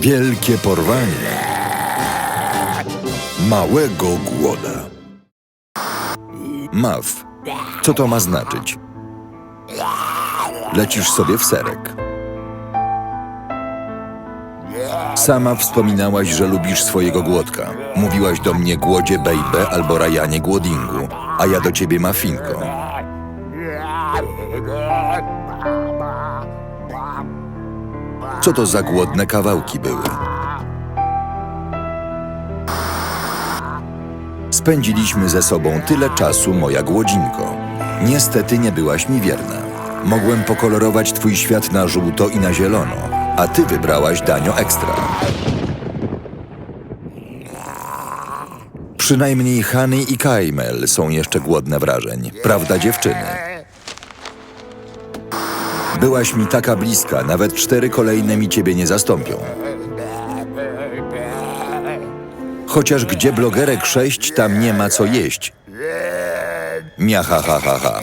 Wielkie porwanie małego głoda. Maw, co to ma znaczyć? Lecisz sobie w serek. Sama wspominałaś, że lubisz swojego głodka. Mówiłaś do mnie głodzie baby albo rajanie głodingu, a ja do ciebie mafinko. Co to za głodne kawałki były? Spędziliśmy ze sobą tyle czasu, moja głodzinko. Niestety nie byłaś mi wierna. Mogłem pokolorować twój świat na żółto i na zielono, a ty wybrałaś danio ekstra. Przynajmniej Honey i Kaimel są jeszcze głodne wrażeń, prawda dziewczyny? Byłaś mi taka bliska, nawet cztery kolejne mi ciebie nie zastąpią. Chociaż gdzie blogerek sześć, tam nie ma co jeść. Mia ha ha ha ha.